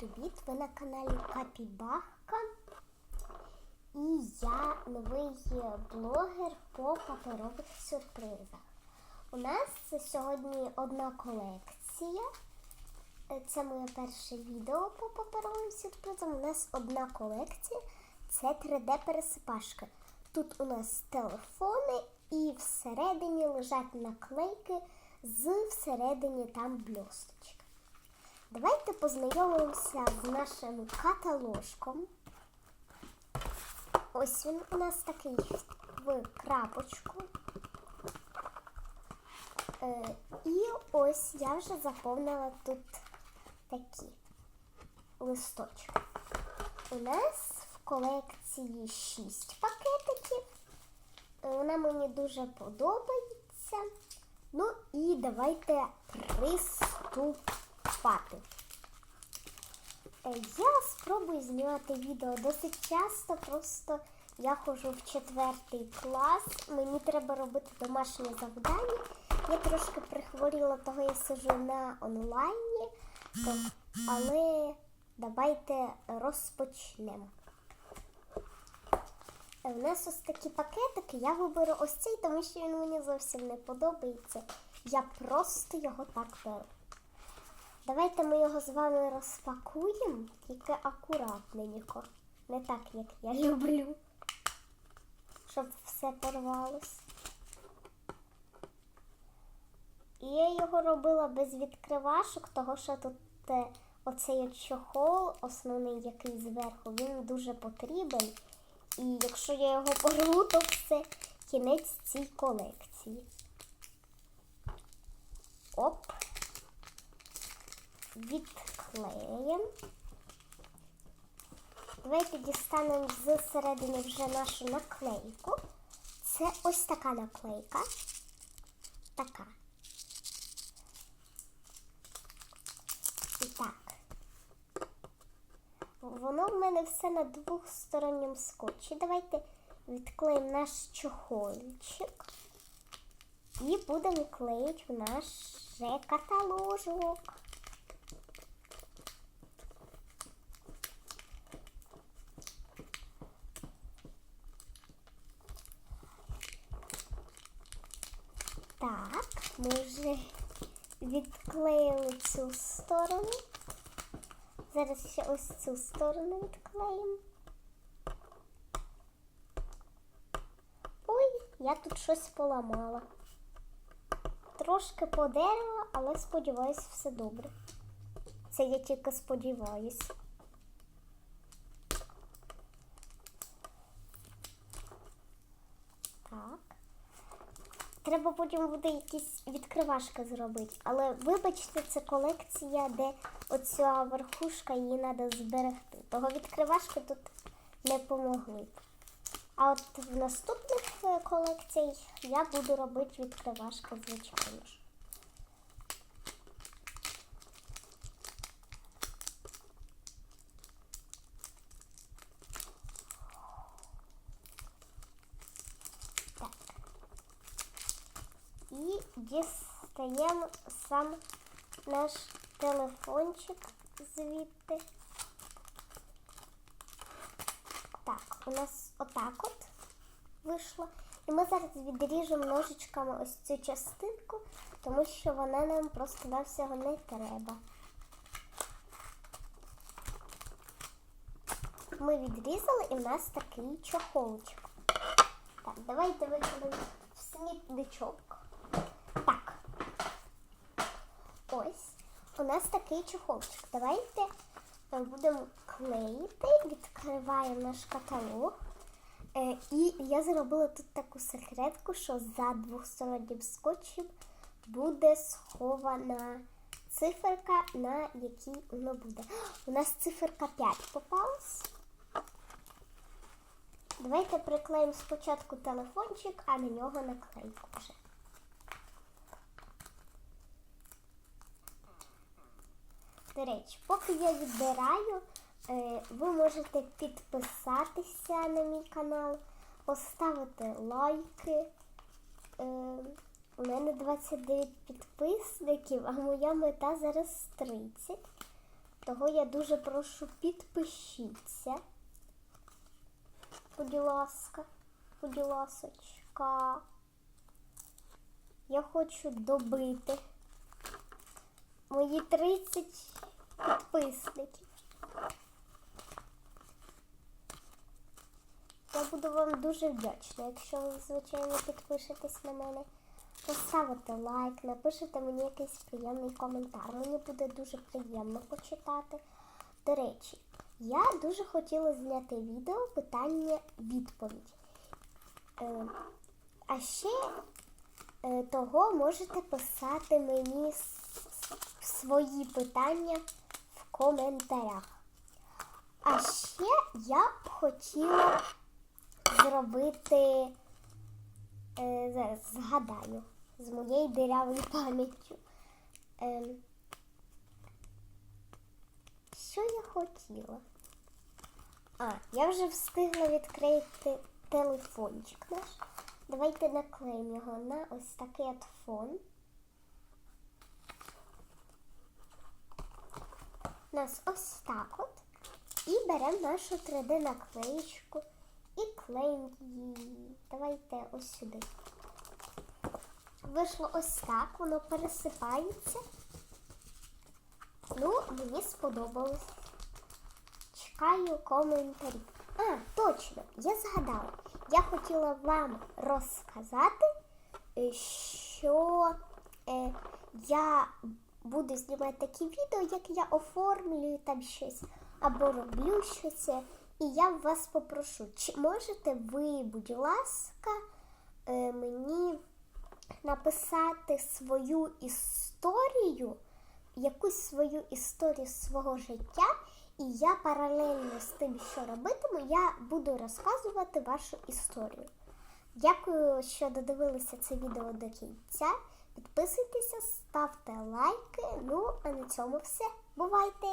Привіт! Ви на каналі Капібахка. І я новий блогер по паперових сюрпризах. У нас сьогодні одна колекція. Це моє перше відео по паперовим сюрпризам. У нас одна колекція. Це 3D-пересипашки. Тут у нас телефони і всередині лежать наклейки з всередині там блісточки. Давайте познайомимося з нашим каталожком. Ось він у нас такий в крапочку. Е, і ось я вже заповнила тут такі листочки. У нас в колекції 6 пакетиків. Е, Вона мені дуже подобається. Ну і давайте приступати. Е, Я спробую знімати відео досить часто, просто я ходжу в четвертий клас, мені треба робити домашнє завдання. Я трошки прихворіла, того я сижу на онлайні, але давайте розпочнемо. Е, У нас ось такі пакетики. Я виберу ось цей, тому що він мені зовсім не подобається. Я просто його так беру. Давайте ми його з вами розпакуємо, тільки акуратненько. Не так, як я люблю, щоб все порвалось. І я його робила без відкривашок, того що тут е, оцей чохол, основний який зверху, він дуже потрібен. І якщо я його порву, то все кінець цій колекції. Оп. Відклеїмо. Давайте дістанемо з середини вже нашу наклейку. Це ось така наклейка. Така. І так. Воно в мене все на двохсторонньому скотчі. Давайте відклеїмо наш чохольчик і будемо клеїти в наш каталожок. Так, ми вже відклеїли цю сторону. Зараз ще ось цю сторону відклеїмо. Ой, я тут щось поламала. Трошки подерла, але сподіваюсь, все добре. Це я тільки сподіваюсь. Так. Треба потім буде якісь відкривашки зробити. Але вибачте, це колекція, де оця верхушка її треба зберегти. Того відкривашки тут не помогли. А от в наступних е, колекціях я буду робити відкривашки, звичайно ж. Так. І дістаємо сам наш телефончик звідти. Так, у нас отак от вийшло. І ми зараз відріжемо ножичками ось цю частинку, тому що вона нам просто на всього не треба. Ми відрізали і в нас такий чохолчик. Так, давайте викладемо в смітничок. Так. Ось. У нас такий чохолчик. Давайте ми будемо клеїти, відкриваємо наш каталог. Е, і я зробила тут таку секретку, що за двостороннім скотчем буде схована циферка, на якій воно буде. У нас циферка 5 попалась. Давайте приклеїмо спочатку телефончик, а на нього наклейку вже. До речі, поки я відбираю, е, ви можете підписатися на мій канал, поставити лайки. Е, У мене 29 підписників, а моя мета зараз 30. Того я дуже прошу підпишіться. Будь ласка, будь ласочка. Я хочу добити мої 30 підписників. Я буду вам дуже вдячна, якщо ви, звичайно, підпишетесь на мене. Поставите лайк, напишете мені якийсь приємний коментар. Мені буде дуже приємно почитати. До речі, я дуже хотіла зняти відео питання-відповідь. Е, а ще е, того можете писати мені с- свої питання в коментарях. А ще я б хотіла зробити, е, зараз згадаю, з моєю дирявою пам'яттю. Ем, що я хотіла? А, я вже встигла відкрити телефончик наш. Давайте наклеїмо його на ось такий от фон. У нас ось так от. І беремо нашу 3D наклеїчку і клеїмо її. Давайте ось сюди. Вийшло ось так, воно пересипається. Ну, мені сподобалось. Чекаю коментарі. А, точно, я згадала. Я хотіла вам розказати, е, що е, я буду знімати такі відео, як я оформлюю там щось або роблю щось. І я вас попрошу, чи можете ви, будь ласка, е, мені написати свою історію, якусь свою історію свого життя, і я паралельно з тим, що робитиму, я буду розказувати вашу історію. Дякую, що додивилися це відео до кінця. Підписуйтеся, ставте лайки. Ну, а на цьому все. Бувайте!